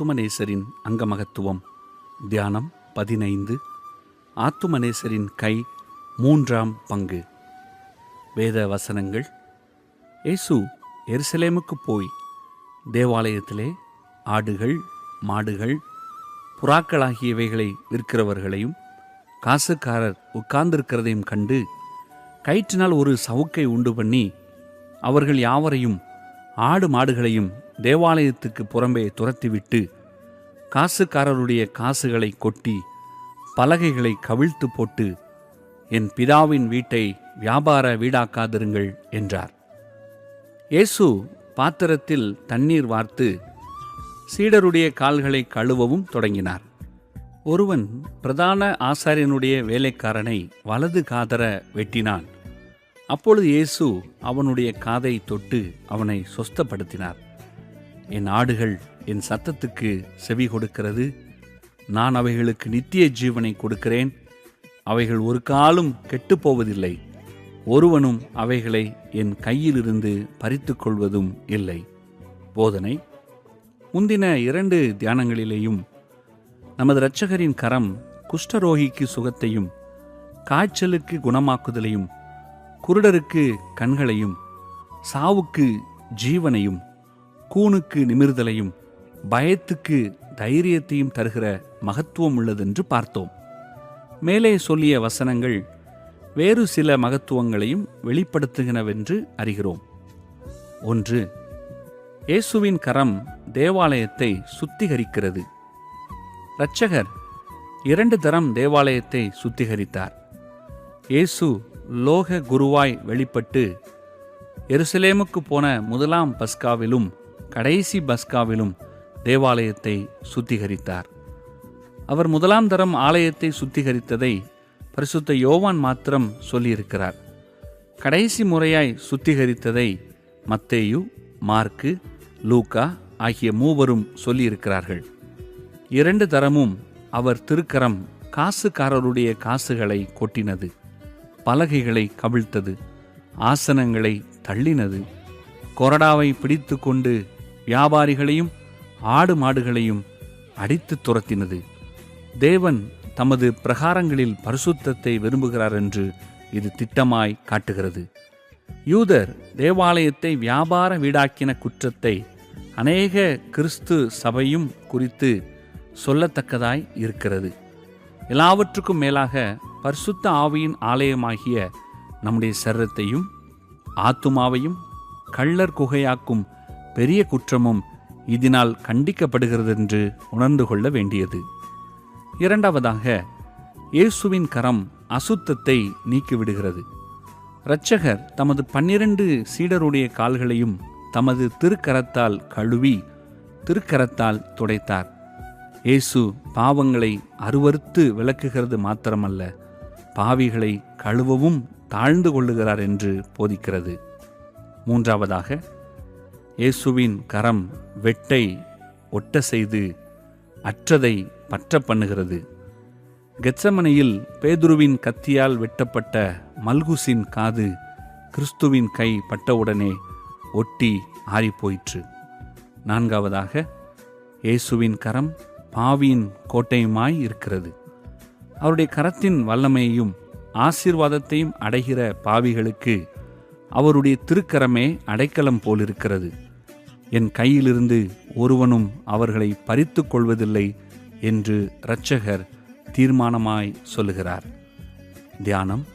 ஆத்துமநேசரின் அங்கமகத்துவம். தியானம் பதினைந்து. ஆத்துமநேசரின் கை மூன்றாம் பங்கு. வேத வசனங்கள். இயேசு எருசலேமுக்கு போய் தேவாலயத்திலே ஆடுகள் மாடுகள் புறாக்களாகியவைகளை விற்கிறவர்களையும் காசுக்காரர் உட்கார்ந்திருக்கிறதையும் கண்டு கயிற்றினால் ஒரு சவுக்கை உண்டு பண்ணி அவர்கள் யாவரையும் ஆடு மாடுகளையும் தேவாலயத்துக்கு புறம்பே துரத்திவிட்டு காசுக்காரருடைய காசுகளை கொட்டி பலகைகளை கவிழ்த்து போட்டு என் பிதாவின் வீட்டை வியாபார வீடாக்காதிருங்கள் என்றார். இயேசு பாத்திரத்தில் தண்ணீர் வார்த்து சீடருடைய கால்களை கழுவவும் தொடங்கினார். ஒருவன் பிரதான ஆசாரியனுடைய வேலைக்காரனை வலது காதர வெட்டினான். அப்பொழுது இயேசு அவனுடைய காதை தொட்டு அவனை சொஸ்தப்படுத்தினார். என் ஆடுகள் என் சத்தத்துக்கு செவி கொடுக்கிறது. நான் அவைகளுக்கு நித்திய ஜீவனை கொடுக்கிறேன். அவைகள் ஒரு காலும் கெட்டுப்போவதில்லை. ஒருவனும் அவைகளை என் கையிலிருந்து பறித்து கொள்வதும் இல்லை. போதனை. முந்தின இரண்டு தியானங்களிலேயும் நமது இரட்சகரின் கரம் குஷ்டரோகிக்கு சுகத்தையும் காய்ச்சலுக்கு குணமாக்குதலையும் குருடருக்கு கண்களையும் சாவுக்கு ஜீவனையும் கூனுக்கு நிமிர்தலையும் பயத்துக்கு தைரியத்தையும் தருகிற மகத்துவம் உள்ளதென்று பார்த்தோம். மேலே சொல்லிய வசனங்கள் வேறு சில மகத்துவங்களையும் வெளிப்படுத்துகினவென்று அறிகிறோம். ஒன்று இயேசுவின் கரம் தேவாலயத்தை சுத்திகரிக்கிறது. இரட்சகர் இரண்டு தரம் தேவாலயத்தை சுத்திகரித்தார். இயேசு லோக குருவாய் வெளிப்பட்டு எருசலேமுக்கு போன முதலாம் பஸ்காவிலும் கடைசி பஸ்காவிலும் தேவாலயத்தை சுத்திகரித்தார். அவர் முதலாம் தரம் ஆலயத்தை சுத்திகரித்ததை பரிசுத்த யோவான் மாத்திரம் சொல்லியிருக்கிறார். கடைசி முறையாய் சுத்திகரித்ததை மத்தேயு மார்க்கு லூக்கா ஆகிய மூவரும் சொல்லியிருக்கிறார்கள். இரண்டு தரமும் அவர் திருக்கரம் காசுக்காரருடைய காசுகளை கொட்டினது பலகைகளை கவிழ்த்தது ஆசனங்களை தள்ளினது கொரடாவை பிடித்து கொண்டு வியாபாரிகளையும் ஆடு மாடுகளையும் அடித்து துரத்தினது. தேவன் தமது பிரகாரங்களில் பரிசுத்தத்தை விரும்புகிறார் என்று இது திட்டமாய் காட்டுகிறது. யூதர் தேவாலயத்தை வியாபார வீடாக்கின குற்றத்தை அநேக கிறிஸ்து சபையும் குறித்து சொல்லத்தக்கதாய் இருக்கிறது. எல்லாவற்றுக்கும் மேலாக பரிசுத்த ஆவியின் ஆலயமாகிய நம்முடைய சரீரத்தையும் ஆத்துமாவையும் கள்ளர் குகையாக்கும் பெரிய குற்றமும் இதனால் கண்டிக்கப்படுகிறது என்று உணர்ந்து கொள்ள வேண்டியது. இரண்டாவதாக இயேசுவின் கரம் அசுத்தத்தை நீக்கிவிடுகிறது. இரட்சகர் தமது பன்னிரண்டு சீடருடைய கால்களையும் தமது திருக்கரத்தால் கழுவி திருக்கரத்தால் துடைத்தார். இயேசு பாவங்களை அருவறுத்து விளக்குகிறது மாத்திரமல்ல பாவிகளை கழுவவும் தாழ்ந்து கொள்ளுகிறார் என்று போதிக்கிறது. மூன்றாவதாக இயேசுவின் கரம் வெட்டை ஒட்ட செய்து அற்றதை பற்ற பண்ணுகிறது. கெச்சமனையில் பேதுருவின் கத்தியால் வெட்டப்பட்ட மல்குசின் காது கிறிஸ்துவின் கை பட்டவுடனே ஒட்டி ஆறிப்போயிற்று. நான்காவதாக இயேசுவின் கரம் பாவியின் கோட்டையுமாய் இருக்கிறது. அவருடைய கரத்தின் வல்லமையையும் ஆசீர்வாதத்தையும் அடைகிற பாவிகளுக்கு அவருடைய திருக்கரமே அடைக்கலம் போலிருக்கிறது. என் கையிலிருந்து ஒருவனும் அவர்களை பறித்து கொள்வதில்லை என்று இரட்சகர் தீர்மானமாய் சொல்லுகிறார். தியானம்.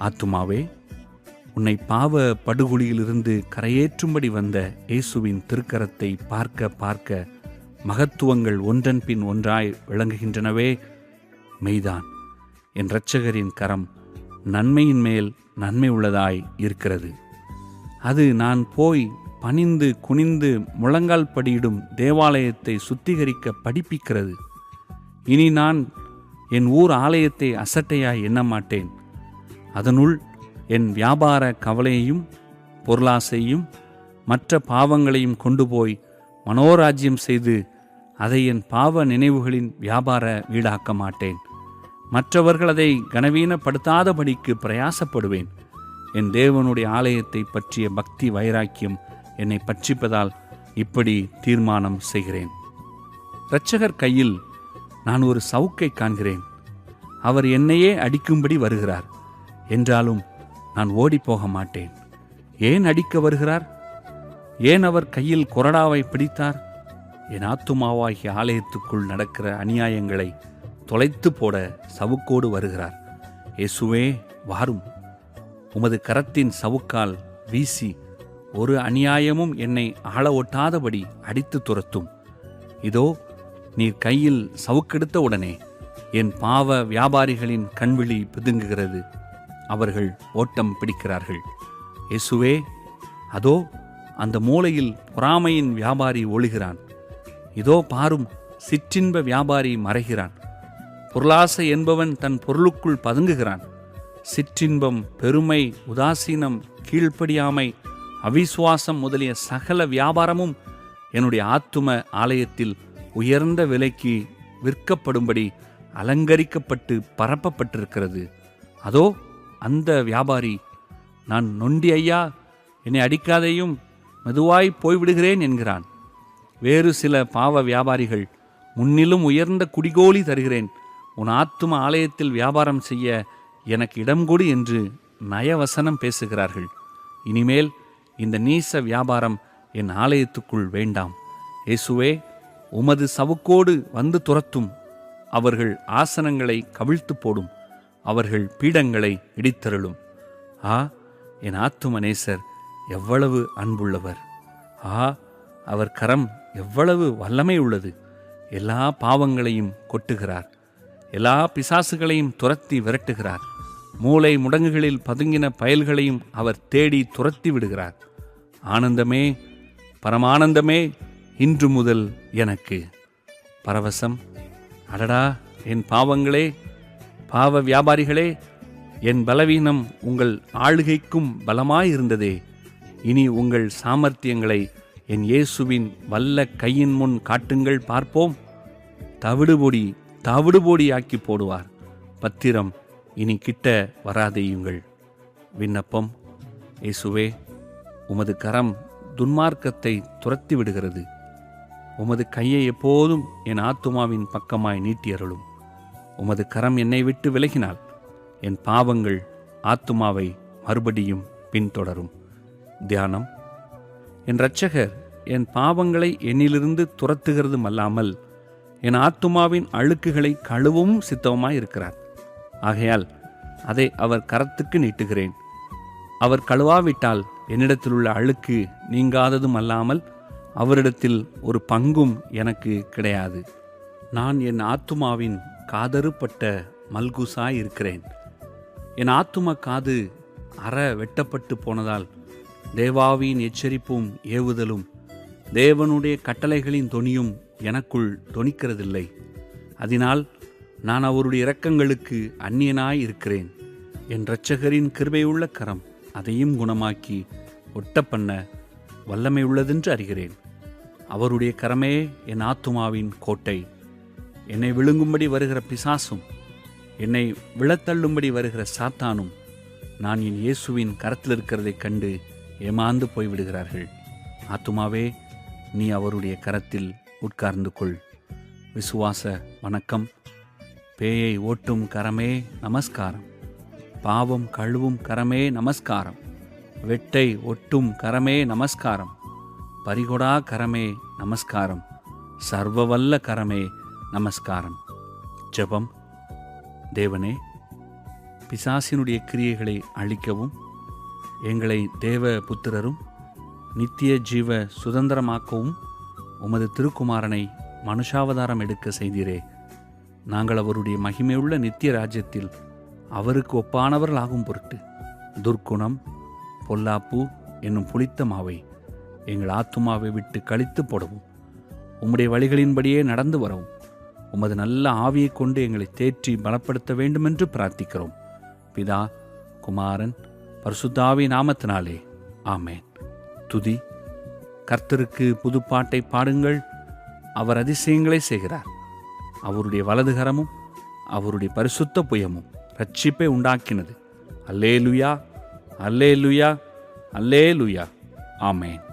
ஆத்துமாவே உன்னை பாவ படுகொலியிலிருந்து கரையேற்றும்படி வந்த இயேசுவின் திருக்கரத்தை பார்க்க பார்க்க மகத்துவங்கள் ஒன்றன் பின் ஒன்றாய் விளங்குகின்றனவே. மெய்தான். என் இரட்சகரின் கரம் நன்மையின் மேல் நன்மை உள்ளதாய் இருக்கிறது. அது நான் போய் பணிந்து குனிந்து முழங்கால் படியிடும் தேவாலயத்தை சுத்திகரிக்க படிப்பிக்கிறது. இனி நான் என் ஊர் ஆலயத்தை அசட்டையாய் எண்ண மாட்டேன். அதனுள் என் வியாபார கவலையையும் பொருளாசையும் மற்ற பாவங்களையும் கொண்டு போய் மனோராஜ்யம் செய்து அதை என் பாவ நினைவுகளின் வியாபார வீடாக்க மாட்டேன். மற்றவர்கள் அதை கனவீனப்படுத்தாதபடிக்கு பிரயாசப்படுவேன். என் தேவனுடைய ஆலயத்தை பற்றிய பக்தி வைராக்கியம் என்னை பட்சிப்பதால் இப்படி தீர்மானம் செய்கிறேன். இரட்சகர் கையில் நான் ஒரு சவுக்கை காண்கிறேன். அவர் என்னையே அடிக்கும்படி வருகிறார். என்றாலும் நான் ஓடிப்போக மாட்டேன். ஏன் அடிக்க வருகிறார்? ஏன் அவர் கையில் கொரடாவை பிடித்தார்? என் ஆத்துமாவாகிய ஆலயத்துக்குள் நடக்கிற அநியாயங்களை தொலைத்து போட சவுக்கோடு வருகிறார். இயேசுவே வாரும். உமது கரத்தின் சவுக்கால் வீசி ஒரு அநியாயமும் என்னை ஆள ஒட்டாதபடி அடித்து துரத்தும். இதோ நீர் கையில் சவுக்கெடுத்த உடனே என் பாவ வியாபாரிகளின் கண்விழி பிதுங்குகிறது. அவர்கள் ஓட்டம் பிடிக்கிறார்கள். இயேசுவே அதோ அந்த மூலையில் பொறாமையின் வியாபாரி ஒழுகிறான். இதோ பாரும் சிற்றின்ப வியாபாரி மறைகிறான். பொருளாசை என்பவன் தன் பொருளுக்குள் பதுங்குகிறான். சிற்றின்பம் பெருமை உதாசீனம் கீழ்ப்படியாமை அவிசுவாசம் முதலிய சகல வியாபாரமும் என்னுடைய ஆத்தும ஆலயத்தில் உயர்ந்த விலைக்கு விற்கப்படும்படி அலங்கரிக்கப்பட்டு பரப்பப்பட்டிருக்கிறது. அதோ அந்த வியாபாரி நான் நொண்டி ஐயா என்னை அடிக்காதையும் மெதுவாய் போய்விடுகிறேன் என்கிறான். வேறு சில பாவ வியாபாரிகள் முன்னிலும் உயர்ந்த குடிகோலி தருகிறேன். உன் ஆத்தும ஆலயத்தில் வியாபாரம் செய்ய எனக்கு இடம் கொடு என்று நயவசனம் பேசுகிறார்கள். இனிமேல் இந்த நீச வியாபாரம் என் ஆலயத்துக்குள் வேண்டாம். இயேசுவே உமது சவுக்கோடு வந்து துரத்தும். அவர்கள் ஆசனங்களை கவிழ்த்து போடும். அவர்கள் பீடங்களை இடித்தருளும். ஆ என் ஆத்தும நேசர் எவ்வளவு அன்புள்ளவர். ஆ அவர் கரம் எவ்வளவு வல்லமை உள்ளது. எல்லா பாவங்களையும் கொட்டுகிறார். எல்லா பிசாசுகளையும் துரத்தி விரட்டுகிறார். மூளை முடங்குகளில் பதுங்கின பயல்களையும் அவர் தேடி துரத்தி விடுகிறார். ஆனந்தமே பரமானந்தமே இன்று முதல் எனக்கு. பரவசம் அடடா என் பாவங்களே பாவ வியாபாரிகளே என் பலவீனம் உங்கள் ஆளுகைக்கும் பலமாயிருந்ததே. இனி உங்கள் சாமர்த்தியங்களை என் இயேசுவின் வல்ல கையின் முன் காட்டுங்கள் பார்ப்போம். தவிடுபொடி தவிடுபொடி போடுவார் பத்திரம் இனி கிட்ட வராதேயுங்கள் விண்ணப்பம் இயேசுவே உமது கரம் துன்மார்க்கத்தை துரத்தி விடுகிறது உமது கையை எப்போதும் என் ஆத்துமாவின் பக்கமாய் நீட்டியருளும். உமது கரம் என்னை விட்டு விலகினால் என் பாவங்கள் ஆத்துமாவை மறுபடியும் பின்தொடரும். தியானம். என் இரட்சகர் என் பாவங்களை என்னிலிருந்து துரத்துகிறதும் அல்லாமல் என் ஆத்துமாவின் அழுக்குகளை கழுவும் சித்தமாய் இருக்கிறார் ஆகையால் அதை அவர் கரத்துக்கு நீட்டுகிறேன். அவர் கழுவாவிட்டால் என்னிடத்தில் உள்ள அழுக்கு நீங்காததும் அல்லாமல் அவரிடத்தில் ஒரு பங்கும் எனக்கு கிடையாது. நான் என் ஆத்துமாவின் காதறுப்பட்ட மல்குசாய் இருக்கிறேன் என் ஆத்தும காது அற வெட்டப்பட்டு போனதால் தேவாவின் எச்சரிப்பும் ஏவுதலும் தேவனுடைய கட்டளைகளின் தொனியும் எனக்குள் தொனிக்கிறதில்லை. அதனால் நான் அவருடைய இரக்கங்களுக்கு அந்நியனாய் இருக்கிறேன் என் இரட்சகரின் கிருபையுள்ள கரம் அதையும் குணமாக்கி ஒட்ட பண்ண வல்லமை உள்ளதென்று அறிகிறேன். அவருடைய கரமே என் ஆத்துமாவின் கோட்டை. என்னை விழுங்கும்படி வருகிற பிசாசும் என்னை விழத்தள்ளும்படி வருகிற சாத்தானும் நான் என் இயேசுவின் கரத்தில் இருக்கிறதை கண்டு ஏமாந்து போய்விடுகிறார்கள். ஆத்துமாவே நீ அவருடைய கரத்தில் உட்கார்ந்து கொள் விசுவாச வணக்கம். பேயை ஓட்டும் கரமே நமஸ்காரம். பாவம் கழுவும் கரமே நமஸ்காரம். வெட்டை ஒட்டும் கரமே நமஸ்காரம். பரிகொடா கரமே நமஸ்காரம். சர்வவல்ல கரமே நமஸ்காரம். ஜெபம். தேவனே பிசாசினுடைய கிரியைகளை அழிக்கவும் எங்களை தேவ புத்திரரும் நித்திய ஜீவ சுதந்திரமாக்கவும் உமது திருக்குமாரனை மனுஷாவதாரம் எடுக்க செய்தீரே. நாங்கள் அவருடைய மகிமையுள்ள நித்திய ராஜ்யத்தில் அவருக்கு ஒப்பானவர்கள் ஆகும் பொருட்டு. துர்க்குணம் பொல்லாப்பு என்னும் புளித்த மாவை எங்கள் ஆத்துமாவை விட்டு கழித்து போடவும் உம்முடைய வழிகளின்படியே நடந்து வரவும் உமது நல்ல ஆவியை கொண்டு எங்களை தேற்றி பலப்படுத்த வேண்டுமென்று பிரார்த்திக்கிறோம். பிதா குமாரன் பரிசுத்தாவி நாமத்தினாலே. ஆமேன். துதி கர்த்தருக்கு புதுப்பாட்டை பாடுங்கள். அவர் அதிசயங்களை செய்கிறார். அவருடைய வலதுகரமும் அவருடைய பரிசுத்த புயமும் ரட்சிப்பை உண்டாக்கினது. அல்லே லுயா அல்லே லுயா அல்லே லுயா ஆமேன்.